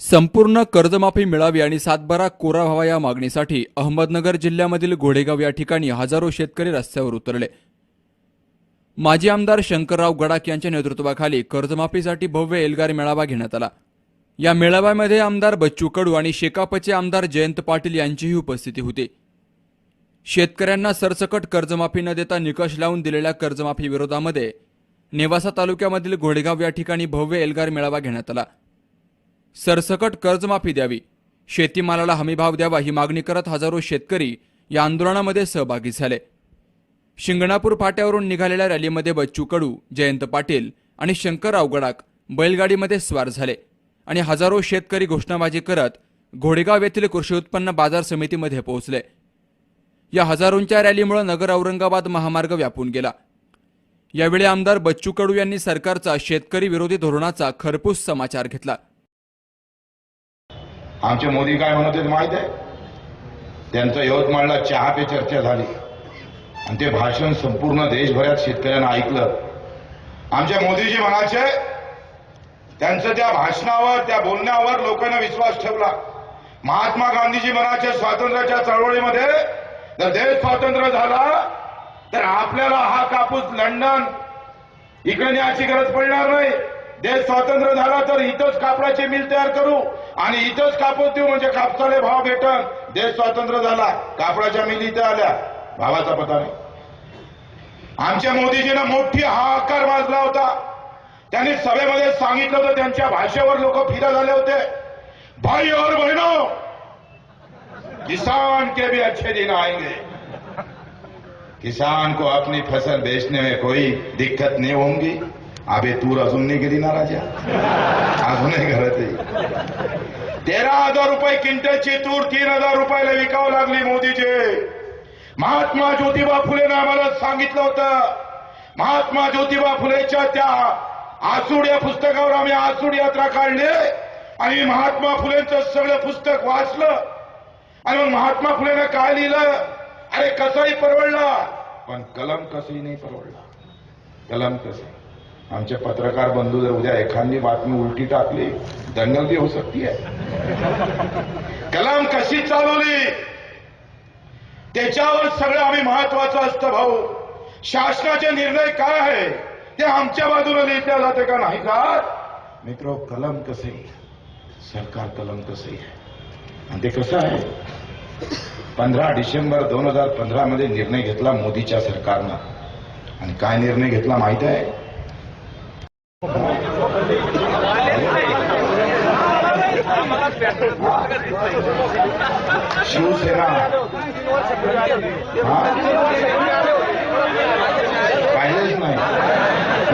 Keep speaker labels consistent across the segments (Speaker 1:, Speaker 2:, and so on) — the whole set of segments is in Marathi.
Speaker 1: संपूर्ण कर्जमाफी मिळावी आणि सातबारा कोरा व्हावा या मागणीसाठी अहमदनगर जिल्ह्यामधील घोडेगाव या ठिकाणी हजारो शेतकरी रस्त्यावर उतरले. माजी आमदार शंकरराव गडाख यांच्या नेतृत्वाखाली कर्जमाफीसाठी भव्य एल्गार मेळावा घेण्यात आला. या मेळाव्यामध्ये आमदार बच्चू कडू आणि शेकापचे आमदार जयंत पाटील यांचीही उपस्थिती होती. शेतकऱ्यांना सरसकट कर्जमाफी न देता निकष लावून दिलेल्या कर्जमाफी विरोधामध्ये नेवासा तालुक्यामधील घोडेगाव या ठिकाणी भव्य एल्गार मेळावा घेण्यात आला. सरसकट कर्जमाफी द्यावी. शेतीमालाला हमीभाव द्यावा ही मागणी करत हजारो शेतकरी या आंदोलनामध्ये सहभागी झाले. शिंगणापूर फाट्यावरून निघालेल्या रॅलीमध्ये बच्चू कडू जयंत पाटील आणि शंकरराव गडाख बैलगाडीमध्ये स्वार झाले आणि हजारो शेतकरी घोषणाबाजी करत घोडेगाव येथील कृषी उत्पन्न बाजार समितीमध्ये पोहोचले. या हजारोंच्या रॅलीमुळे नगर औरंगाबाद महामार्ग व्यापून गेला. यावेळी आमदार बच्चू कडू यांनी सरकारचा शेतकरी विरोधी धोरणाचा खरपूस समाचार घेतला.
Speaker 2: आमचे मोदी काय म्हणत आहेत माहीत आहे? त्यांचं यवतमाळला चहा पे चर्चा झाली. आणि ते भाषण संपूर्ण देशभरात शेतकऱ्यांना ऐकलं. आमच्या मोदीजी म्हणायचे त्यांचं त्या भाषणावर त्या बोलण्यावर लोकांना विश्वास ठेवला. महात्मा गांधीजी म्हणायचे स्वातंत्र्याच्या चळवळीमध्ये जर देश स्वातंत्र्य झाला तर आपल्याला हा कापूस लंडन इकडे न्यायची गरज पडणार नाही. देश स्वातंत्र्य झाला तर इथंच कापडाची मिल तयार करू. आणि इथंच कापूस देऊ म्हणजे कापसाले भाव भेटन. देश स्वातंत्र्य झाला. कापडाच्या मिली इथं आल्या. भावाचा पता नाही. आमच्या मोदीजीनं मोठी हाहाकार वाजला होता. त्यांनी सभेमध्ये सांगितलं होतं त्यांच्या भाषेवर लोक फिदा झाले होते. भाई और बहिणो किसान के भी अच्छे दिन आएंगे. किसान को अपनी फसल बेचने में कोई दिक्कत नहीं होंगी. अबे तूर अजून नाही गेली ना राजा? अजूनही घरात आहे. तेरा हजार रुपये क्विंटलची तूर तीन हजार रुपयाला विकावं लागली मोदीचे महात्मा ज्योतिबा फुलेनं आम्हाला सांगितलं होतं. महात्मा ज्योतिबा फुलेच्या त्या आसूड या पुस्तकावर आम्ही आसूड यात्रा काढली आणि महात्मा फुलेंचं सगळं पुस्तक वाचलं. आणि मग महात्मा फुलेनं काय लिहिलं? अरे कसाही परवडला पण कलम कसंही नाही परवडला. कलम कसं? आमचे पत्रकार बंधू जर उद्या एखादी बातमी उलटी टाकली दंगल भी होऊ आहे. कलम कशी चालवली? त्याच्यावर सगळं आम्ही महत्वाचं असतं भाऊ. शासनाचे निर्णय काय आहे ते आमच्या बाजूने लिहिल्या जाते का नाही का? मित्र कलम कसे? सरकार कलम कसे आणि ते कसं आहे? पंधरा डिसेंबर दोन हजार पंधरा मध्ये निर्णय घेतला मोदीच्या सरकारनं. आणि काय निर्णय घेतला माहीत आहे? शिवसेना. हा. पाहिलेच नाही.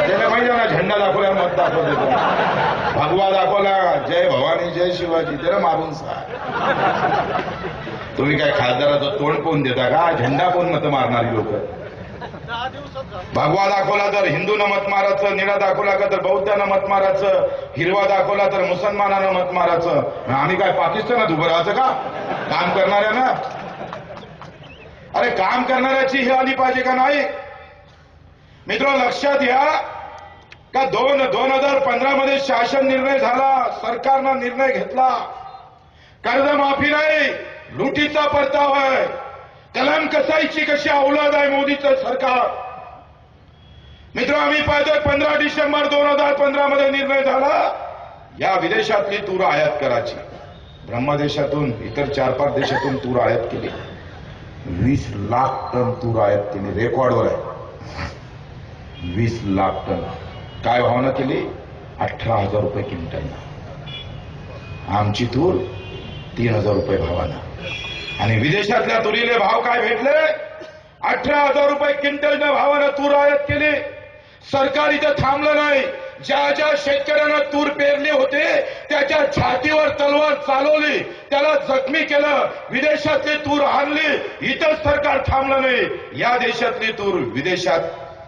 Speaker 2: त्याला माहिती ना झेंडा दाखवला मत दाखवतो भगवा दाखवला जय भवानी जय शिवाजी त्याला मारून सा तुम्ही काय खासदाराचं तोंड कोण देता का? झेंडा कोण मत मारणारी लोक? भगवा दाखवला तर हिंदूनं मत मारायचं निळा दाखवला का तर बौद्धानं मत मारायचं हिरवा दाखवला तर मुसलमानानं मत मारायचं. आम्ही काय पाकिस्तानात उभं राहायचं का? काम करणाऱ्या ना अरे काम करणाऱ्याची ही आली पाहिजे का नाही? मित्र लक्षात घ्या का दोन दोन हजार पंधरा मध्ये शासन निर्णय झाला सरकारनं निर्णय घेतला. कर्जमाफी नाही लुटीचा परताव आहे. कलम कसायची कशी अवलाद आहे मोदीचं सरकार? मित्र आम्ही पाहतोय पंधरा डिसेंबर दोन हजार पंधरा मध्ये निर्णय झाला. या विदेशातली तूर आयात करायची. ब्रह्मदेशातून इतर चार पाच देशातून तूर आयात केली. वीस लाख टन तूर आयात केली. रेकॉर्डवर आहे. वीस लाख टन. काय भावना केली? अठरा हजार रुपये क्विंटल आमची तूर तीन हजार रुपये भावानं. आणि विदेशातल्या तुरीले भाव काय भेटले? अठरा हजार रुपये क्विंटलच्या भावानं तूर आयात केली. सरकार इथं थांबलं नाही. ज्या ज्या शेतकऱ्यांना तूर पेरले होते त्याच्या छातीवर तलवार चालवली त्याला जखमी केलं विदेशातली तूर आणली इथं सरकार थांबलं नाही. या देशातली तूर विदेशात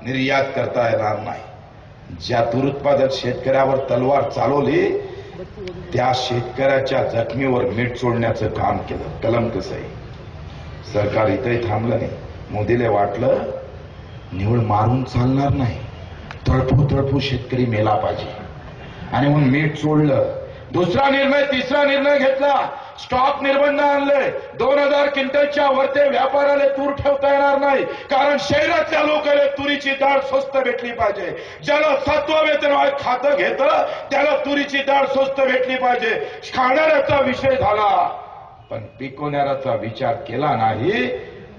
Speaker 2: निर्यात करता येणार नाही. ज्या तूर उत्पादक शेतकऱ्यावर तलवार चालवली त्या शेतकऱ्याच्या जखमीवर मीठ सोडण्याचं काम केलं. कलम कसं आहे? सरकार इथंही थांबलं नाही. मोदीला वाटलं निवड मारून चालणार नाही. तळपू तळपू शेतकरी मेला पाहिजे. आणि म्हणून मीठ सोडलं दुसरा निर्णय तिसरा निर्णय घेतला. स्टॉक निर्बंध आणले दोन हजार क्विंटलच्या वरते व्यापाराला तूर ठेवता येणार नाही. कारण शहरातल्या लोकांना तुरीची डाळ स्वस्त भेटली पाहिजे. ज्याला सत्व वेतन खातं घेतं त्याला तुरीची डाळ स्वस्त भेटली पाहिजे. खाणाऱ्याचा विषय झाला. पण पिकवणाऱ्याचा विचार केला नाही.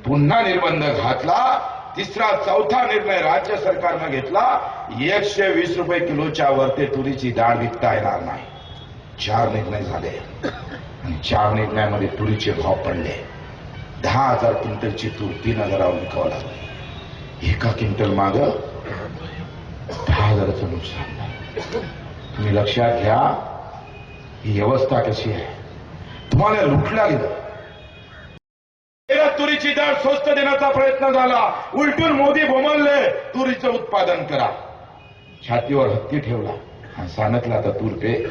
Speaker 2: पुन्हा निर्बंध घातला. तिसरा चौथा निर्णय राज्य सरकारनं घेतला. एकशे वीस रुपये किलोच्या वरती तुरीची डाळ विकता येणार नाही. चार निर्णय झाले. आणि चार निर्णयामध्ये तुरीचे भाव पडले. दहा हजार क्विंटलची तूर तीन हजारावर विकावं लागली. एका क्विंटल माग दहा हजाराचं नुकसान. तुम्ही लक्षात घ्या ही व्यवस्था कशी आहे. तुम्हाला लुटल्या गेलं. तुरीची डाळ स्वस्त देण्याचा प्रयत्न झाला. उलटून मोदी बोमलले तुरीचं उत्पादन करा. छातीवर हत्ती ठेवला. आणि सांगितलं आता तूर पे.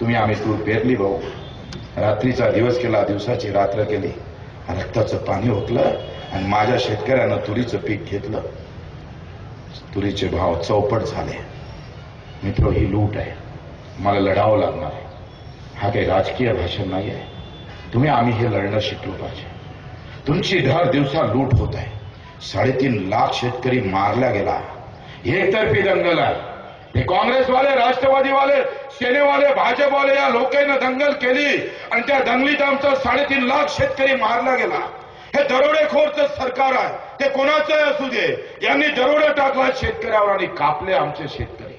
Speaker 2: तुम्ही आम्ही तूर पेरली भाऊ. रात्रीचा दिवस केला दिवसाची रात्र केली. रक्ताचं पाणी होतलं आणि माझ्या शेतकऱ्यानं तुरीचं पीक घेतलं. तुरीचे भाव चौपट झाले. मित्र ही लूट आहे. मला लढावं लागणार आहे. हा काही राजकीय भाषण नाही आहे तुम्ही आम्ही हे लढणं शिकलो पाहिजे. तुमची दर दिवसा लूट होत आहे. साडेतीन लाख शेतकरी मारला गेला. एकतर्फी दंगल आहे. हे काँग्रेसवाले राष्ट्रवादीवाले सेनेवाले भाजपवाले या लोकांना दंगल केली आणि त्या दंगलीत आमचा साडेतीन लाख शेतकरी मारला गेला. हे दरोडेखोरचं सरकार आहे. ते कोणाचंही असू दे. यांनी दरोडे टाकला शेतकऱ्यावर आणि कापले आमचे शेतकरी.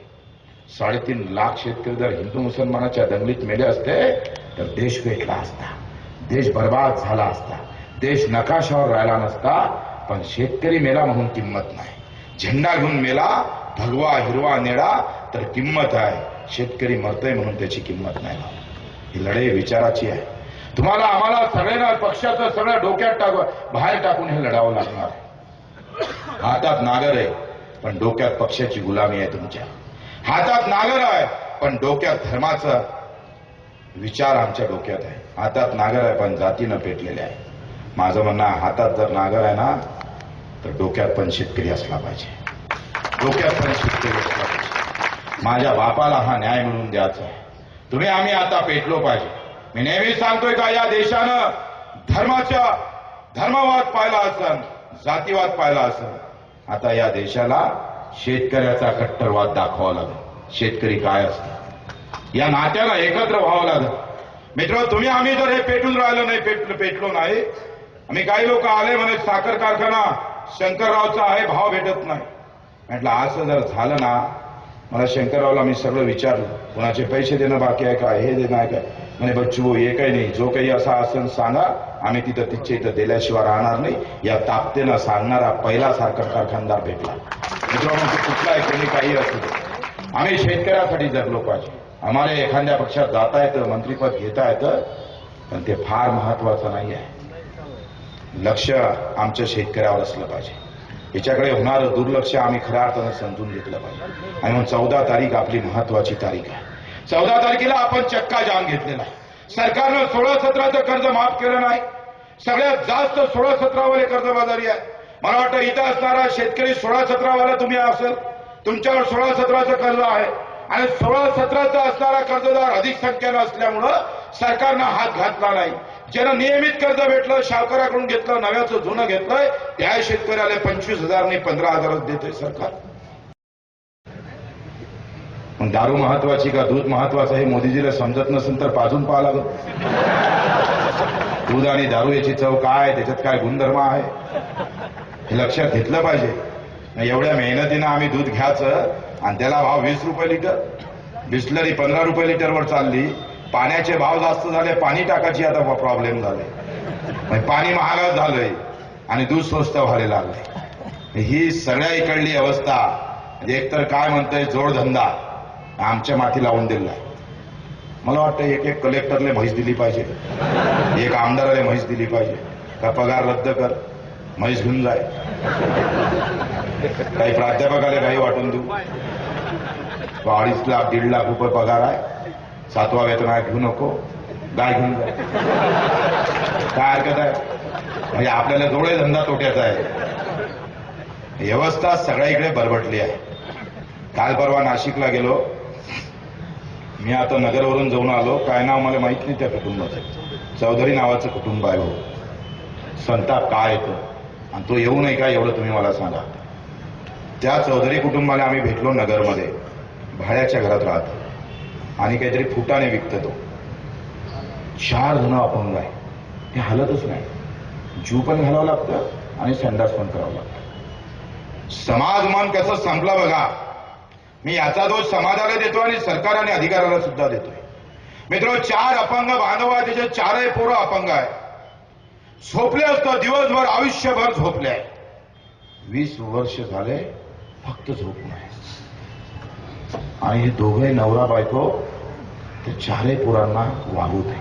Speaker 2: साडेतीन लाख शेतकरी जर हिंदू मुसलमानाच्या दंगलीत मेले असते तर देश पेटला असता. देश बर्बाद झाला असता. देश नकाशावर राहिला नसता. पण शेतकरी मेला म्हणून किंमत नाही. झेंडा घेऊन मेला भगवा हिरवा नेडा तर किंमत आहे. शेतकरी मरतय म्हणून त्याची किंमत नाही ही लढाई विचाराची आहे. तुम्हाला आम्हाला सगळ्यांना पक्षाचं सगळं डोक्यात टाक बाहेर टाकून हे लढावं लागणार हातात नागर आहे पण डोक्यात पक्षाची गुलामी आहे तुमच्या. हातात नागर आहे पण डोक्यात धर्माचा विचार आमच्या डोक्यात आहे. हातात नागर आहे पण जातीनं पेटलेले आहे. माझं म्हणणं आहे, हातात जर नागर आहे ना तर डोक्यात पण शेतकरी असला पाहिजे. डोक्यात पण शेतकरी असला पाहिजे. माझ्या बापाला हा न्याय म्हणून द्यायचा आहे. तुम्ही आम्ही आता पेटलो पाहिजे. मी नेहमी सांगतोय का या देशानं धर्माच्या धर्मवाद पाहिला असन जातीवाद पाहिला असन. आता या देशाला शेतकऱ्याचा कट्टरवाद दाखवावा लागेल. शेतकरी काय असतं या नात्याला एकत्र व्हावं लागेल. मित्र तुम्ही आम्ही जर हे पेटून राहिलो नाही पेटलो पेटलो नाही आम्ही काही लोक आले म्हणे साखर कारखाना शंकररावचा आहे भाव भेटत नाही. म्हटलं असं जर झालं ना मला शंकररावला मी सगळं विचारलं. कोणाचे पैसे देणं बाकी आहे का? हे देणं आहे का? म्हणे बच्चू हे काही नाही. जो काही असा असेल सांगा. आम्ही तिथं तिच्या इथं दिल्याशिवाय राहणार नाही. या ताकदीनं सांगणारा पहिला साखर कारखानदार भेटला. मित्रांनो म्हणजे कुठला आहे कोणी काही असू आम्ही शेतकऱ्यासाठी जगलो पाहिजे. आम्हाला एखाद्या पक्षात जाता येतं मंत्रीपद घेता येतं पण ते फार महत्वाचं नाही आहे. लक्ष आमच्या शेतकऱ्यावर असलं पाहिजे. याच्याकडे होणारं दुर्लक्ष आम्ही खऱ्या अर्थानं समजून घेतलं पाहिजे. आणि म्हणून चौदा तारीख आपली महत्वाची तारीख आहे. चौदा तारखेला आपण चक्का जाम घेतलेला आहे. सरकारनं सोळा सतराचं कर्ज माफ केलं नाही. सगळ्यात जास्त सोळा सतरावाले कर्जबाजारी आहे मला वाटतं इथं असणारा शेतकरी सोळा सतरावाला तुम्ही असेल. तुमच्यावर सोळा सतराचं कर्ज आहे. आणि सोळा सतराचा असणारा कर्जदार अधिक संख्येनं असल्यामुळं सरकारनं हात घातला नाही. ज्यांना नियमित कर्ज भेटलं सावकाराकडून घेतलं नव्याचं जुनं घेतलंय त्या शेतकऱ्याला पंचवीस हजार नाही पंधरा हजारच देते सरकार. मग दारू महत्वाची का दूध महत्वाचं हे मोदीजीला समजत नसेल तर पाजून पाहा लागत दूध आणि दारू याची चव काय त्याच्यात काय गुणधर्म आहे? हे लक्षात घेतलं पाहिजे. एवढ्या मेहनतीनं आम्ही दूध घ्यायचं आणि त्याला भाव वीस रुपये लिटर बिस्लरी पंधरा रुपये लिटरवर चालली. पाण्याचे भाव जास्त झाले पाणी टाकायची आता प्रॉब्लेम झाले. मग पाणी महागात झालंय आणि दूध स्वस्त व्हायला लागले. ही सगळ्या इकडली अवस्था म्हणजे एकतर काय म्हणतंय जोडधंदा आमच्या माथी लावून दिला मला वाटतं एक एक कलेक्टरले म्हैस दिली पाहिजे. एक आमदाराला म्हैस दिली पाहिजे. का पगार रद्द कर म्हैस घेऊन जाय. काही प्राध्यापकाला काही वाटून देऊ. अडीच लाख दीड लाख रुपये पगार आहे. सातवा वेतन घेऊ नको. गाय घेऊन जा. काय हरकत आहे? म्हणजे आपल्याला जोडे धंदा तोट्याचा आहे. व्यवस्था सगळ्या इकडे बरबटली आहे. काल परवा नाशिकला गेलो. मी आता नगरवरून जाऊन आलो. काय नाव मला माहीत नाही त्या कुटुंबाचं. चौधरी नावाचं कुटुंब आहे हो. संताप काय येतो? आणि तो येऊ नये का? एवढं तुम्ही मला सांगा. त्या चौधरी कुटुंबाला आम्ही भेटलो नगरमध्ये. भाड्याच्या घरात राहतो. आणि काहीतरी फुटाने विकतो. तो चार जण अपंग आहे ते हलतच नाही. जीव पण घालावं लागतं आणि संडास पण करावं लागतं. समाज मन कसं संपला बघा. मी याचा दोष समाजाला देतो आणि सरकार आणि अधिकाऱ्याला सुद्धा देतोय. मित्र चार अपंग बांधव आहे त्याचे चारही पोरं अपंग आहे झोपले असतं दिवसभर आयुष्यभर झोपले आहे वीस वर्ष झाले फक्त झोपून आहे आणि हे दोघे नवरा बायको ते चारही पोरांना वागू आहे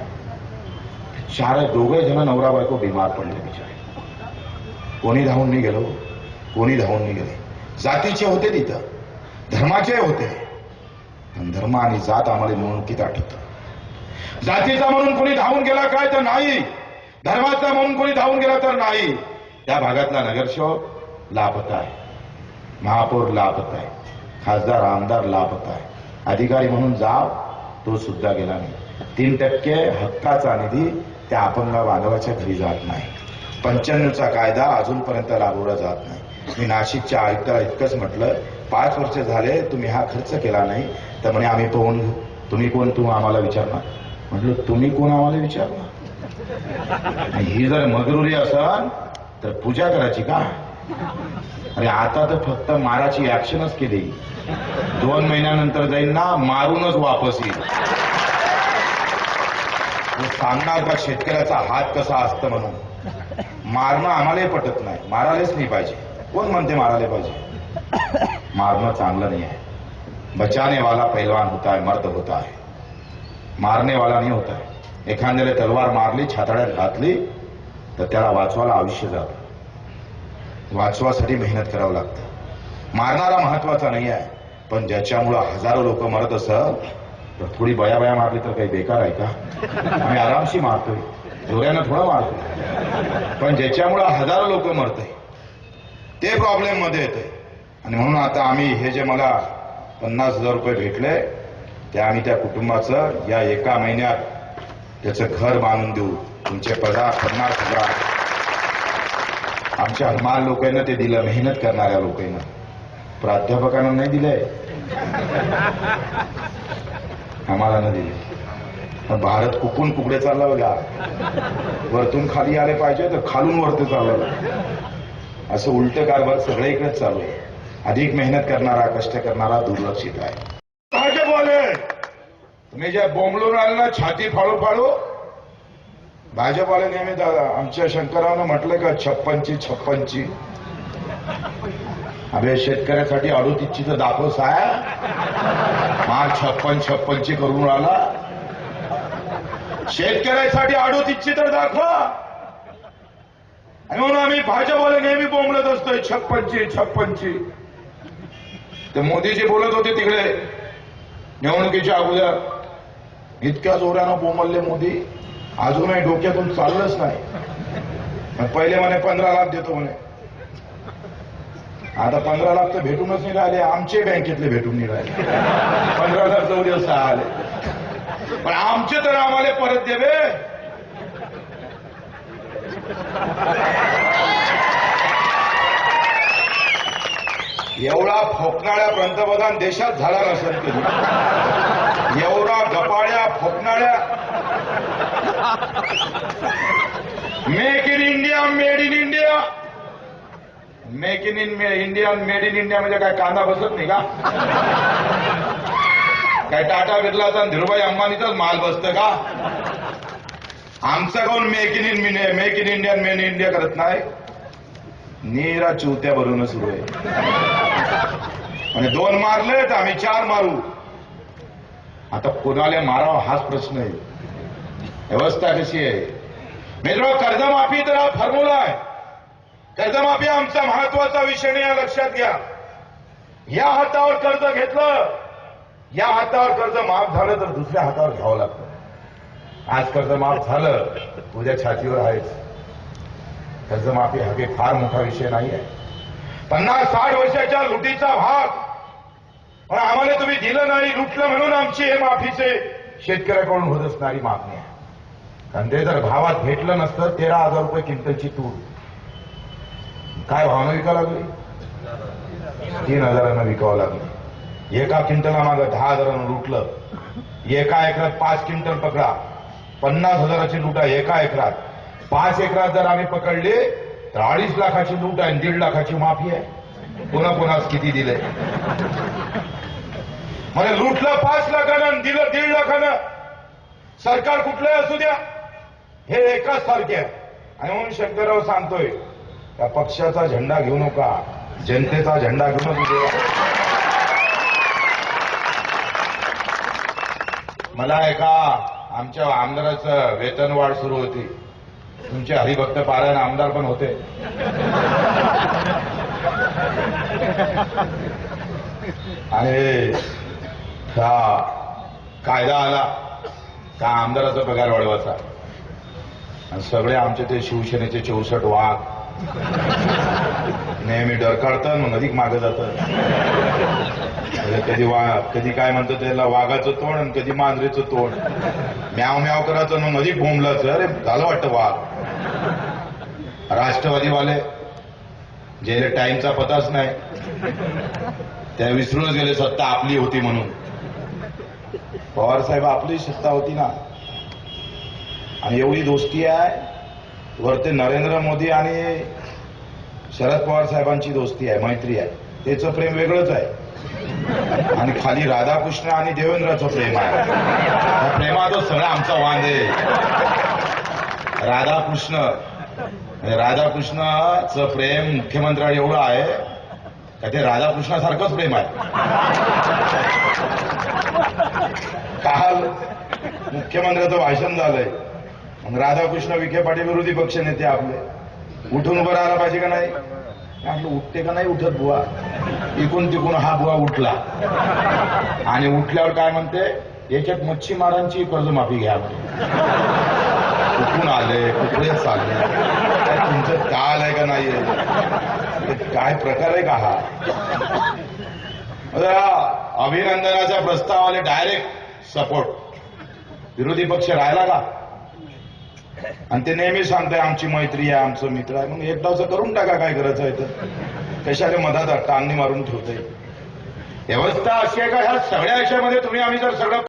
Speaker 2: ते चार दोघे जण नवरा बायको बिमार पडले बिचारे. कोणी धावून नाही गेलो हो? कोणी धावून नाही गेले जातीचे होते तिथं. धर्माचे होते. पण धर्म आणि जात आम्हाला म्हणून किती आठवत जातीचा म्हणून कोणी धावून गेला काय तर नाही. धर्माचा म्हणून कोणी धावून गेला तर नाही. त्या भागातला नगरसेवक लापता आहे महापौर लापता आहे खासदार आमदार लापता आहे अधिकारी म्हणून जाव. तो सुद्धा गेला नाही. तीन टक्के हक्काचा निधी त्या अपंग बांधवाच्या घरी जात नाही. पंच्याण्णवचा कायदा अजूनपर्यंत राबवला जात नाही. मी नाशिकच्या आयुक्ताला इतकंच म्हटलं पाच वर्ष झाले तुम्ही हा खर्च केला नाही. तर म्हणे आम्ही पाहून घेऊ. तुम्ही कोण? तू आम्हाला विचारणार. म्हटलं तुम्ही कोण आम्हाला विचारणार? आणि ही जर मगरुरी असाल तर पूजा करायची का? अरे आता तर फक्त माराची ऍक्शनच केली. दोन महिन्यानंतर जाईल ना मारूनच वापस येईल सांगणार का शेतकऱ्याचा हात कसा असतं म्हणून? मारणं आम्हालाही पटत नाही. मारायलाच नाही पाहिजे. कोण म्हणते मारायला पाहिजे? मारणं चांगलं नाही आहे. बचाने वाला पैलवान होता है मर्द होता है मारणे वाला नाही होता है एखाद्याला तलवार मारली छाताड्यात घातली तर त्याला वाचवायला आयुष्य जातं. वाचवासाठी मेहनत करावं लागतं. मारणारा महत्त्वाचा नाही आहे. पण ज्याच्यामुळं हजारो लोक मरत असत तर थोडी बया बया मारली तर काही बेकार आहे का? आम्ही आरामशी मारतोय. जोऱ्यानं थोडं मारतोय. पण ज्याच्यामुळं हजारो लोक मरतय ते प्रॉब्लेममध्ये येते आणि म्हणून आता आम्ही हे जे मला पन्नास हजार रुपये भेटले ते आम्ही त्या कुटुंबाचं या एका महिन्यात त्याचं घर बांधून देऊ. तुमचे पगार पन्नास हजार. आमच्या हमाल लोकांना ते दिलं मेहनत करणाऱ्या लोकांना. प्राध्यापकांना नाही दिलंय. आम्हाला न दिले पण भारत कुकून कुकडे चालला बघा. वरतून खाली आले पाहिजे तर खालून वरती चाललं. असं उलट कारभार सगळीकडेच चालू आहे. अधिक मेहनत करणारा कष्ट करणारा दुर्लक्षित आहे. तुम्ही जे बोंबलून आले ना छाती फाळू फाळू भाजपवाले नेहमी दादा आमच्या शंकररावनं म्हटलं का छप्पनची छप्पनची. अबे शेतकऱ्यासाठी अडोतीसची तर दाखव आहे मार छप्पन छप्पनची करून राहिला. शेतकऱ्यासाठी अडोतीसची तर दाखवा. आणि म्हणून आम्ही भाजपला नेहमी बोंबलत असतोय छप्पनची छप्पनची ते मोदीजी बोलत होते तिकडे निवडणुकीच्या अगोदर. इतक्या जोरानं बोंबलले मोदी. अजूनही डोक्यातून चाललंच नाही. पहिले म्हणे पंधरा लाख देतो म्हणे. आता पंधरा लाख तर भेटूनच नाही राहिले आमचे बँकेतले भेटून नाही राहिले पंधरा लाख जवळ सहा आले. पण आमचे तर आम्हाला परत देवे एवढा फोकणाऱ्या पंतप्रधान देशात झाला नसेल कधी एवढा गपाळ्या फोकणाऱ्या. Make in India made in India make in in India made in India म्हणजे काय कांदा बसत नाही का? काय टाटा बिर्लाचा आणि धीरुभाई अंबानीचाच माल बसत का? आमचा कोण make in in make in India made in India करत नाही? नीरा चुत्या भरून सुरू आहे. आणि दोन मारले तर आम्ही चार मारू. आता कोणाला माराव हाच प्रश्न आहे. व्यवस्था कशी आहे? मित्र कर्जमाफी तर हा फॉर्म्युला आहे. कर्जमाफी आमचा महत्त्वाचा विषय नाही लक्षात घ्या. या हातावर कर्ज घेतलं या हातावर कर्ज माफ झालं तर दुसऱ्या हातावर घ्यावं लागतं. आज कर्ज माफ झालं उद्या छातीवर आहेच. कर्जमाफी हा काही फार मोठा विषय नाही आहे पन्नास साठ वर्षाच्या लुटीचा भाग. पण आम्हाला तुम्ही दिलं नाही लुटलं म्हणून आमची हे माफीचे शेतकऱ्याकडून होत असणारी मागणी आहे. कारण ते जर भावात भेटलं नसतं तेरा हजार रुपये किमतीची तूर. काय भावना विकावं लागली? तीन हजारांना विकावं लागली. एका क्विंटला मागं दहा हजारानं लुटलं. एका एकरात पाच क्विंटल पकडा. पन्नास हजाराची लूट आहे एका एकरात. पाच एकरात जर आम्ही पकडले तर अडीच लाखाची लूट आहे आणि दीड लाखाची माफी आहे. पुन्हा पुन्हा किती दिले? म्हणजे लुटलं पाच लाखानं आणि दिलं दीड लाखानं. सरकार कुठलंही असू द्या. हे एकाच सारखे आहे. आणि म्हणून शंकरराव सांगतोय त्या पक्षाचा झेंडा घेऊ नका जनतेचा झेंडा घेऊन उभे मला एका आमच्या आमदाराचं वेतन वाढ सुरू होती. तुमचे हरिभक्त पारायण आमदार पण होते. आणि हा कायदा आला का आमदाराचा पगार वाढवायचा? आणि सगळे आमचे ते शिवसेनेचे चौसष्ट वाघ नेहमी डर काढतात मग अधिक मागे जातात. म्हणजे कधी वा कधी काय म्हणतात त्याला वाघाचं तोंड आणि कधी मांजरीचं तोंड. म्याव म्याव करायचं मग अधिक भोंबलाचं अरे झालं वाटतं वाघ. राष्ट्रवादीवाले ज्याला टाइमचा पताच नाही. त्या विसरूनच गेले सत्ता आपली होती म्हणून. पवार साहेब आपली सत्ता होती ना. आणि एवढी दोस्ती आहे वरती नरेंद्र मोदी आणि शरद पवार साहेबांची दोस्ती आहे मैत्री आहे. त्याचं प्रेम वेगळंच आहे. आणि खाली राधाकृष्ण आणि देवेंद्राचं प्रेम आहे. त्या प्रेमातच सगळं आमचा वांद आहे. राधाकृष्ण म्हणजे राधाकृष्णाचं प्रेम मुख्यमंत्र्यावर एवढं आहे का ते राधाकृष्णासारखंच प्रेम आहे. काल मुख्यमंत्र्याचं भाषण झालंय. राधाकृष्ण विखे पाटील विरोधी पक्ष नेते आपले. उठून उभं राहिला पाहिजे का नाही? म्हटलं उठते का नाही उठत बुवा? इकून तिकून हा बुवा उठला. आणि उठल्यावर काय म्हणते? याच्यात मच्छीमारांची कर्जमाफी घ्या कुठून आले? कुठे चालले? तुमचं काल आहे का नाही? काय प्रकार आहे का हा? अभिनंदनाचा प्रस्ताव आले डायरेक्ट सपोर्ट विरोधी पक्ष राहिला का? आणि ते नेहमी सांगताय आमची मैत्री आहे आमचं मित्र आहे. मग एकदाच करून टाका काय करायचं आहे तर. कशाने मधात टांगणी मारून ठेवतंय? व्यवस्था अशी आहे का? ह्या सगळ्या याच्यामध्ये तुम्ही आम्ही जर सगळं